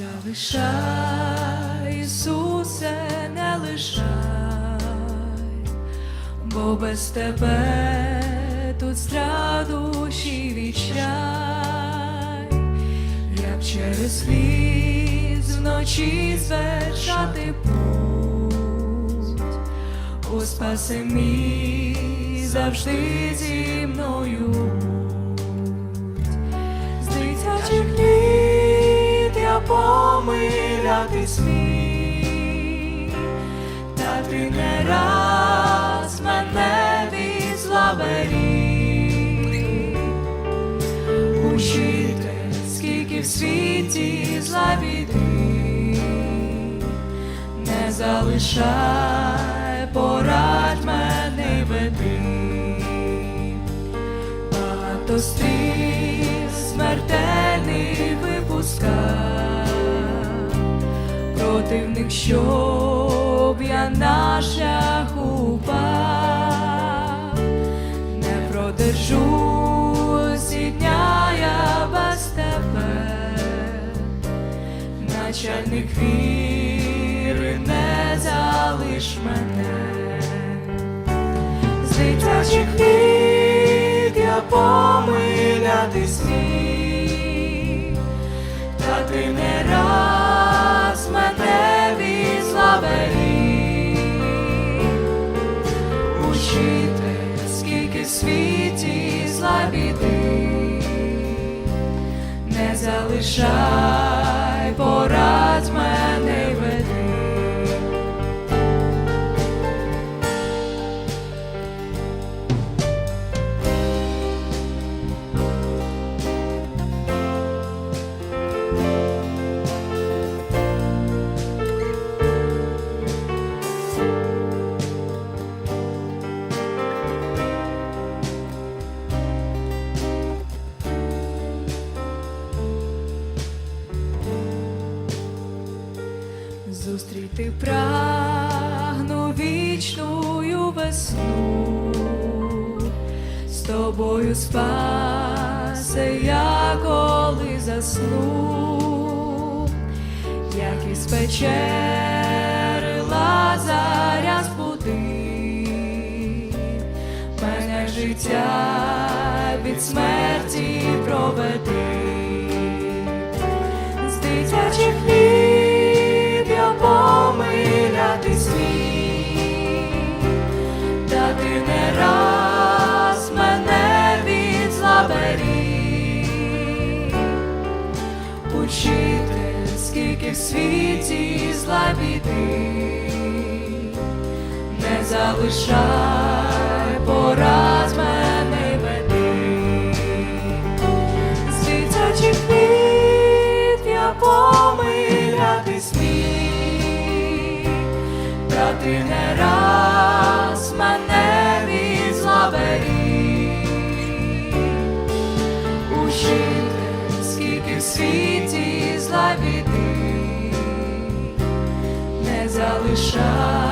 залишай, Ісусе, не лишай, бо без тебе тут страдущий відчай, як через ліс вночі звершати путь, у спаси мій завжди зі мною. З дитячих помилятись міг, та ти не раз мене від зла беріг. Учитель, скільки в світі зла біди, не залишай, порадь мене веди. Багато стріс противник, щоб я на шлях упав, не продержусь і дня я без тебе, начальник віри, не залиш мене. З дитячих літ я помилятись міг, Учитель, скільки в світі зла біди, не залишай, порад мене Зустріти прагну вічною весну, з тобою спасе я коли засну, як із печери Лазаря збуди, мене життя від смерті проведи ти не раз мене від зла беріг. Учитель, скільки в світі зла біди, не залишай, Скільки в світі зла біди, не залишай,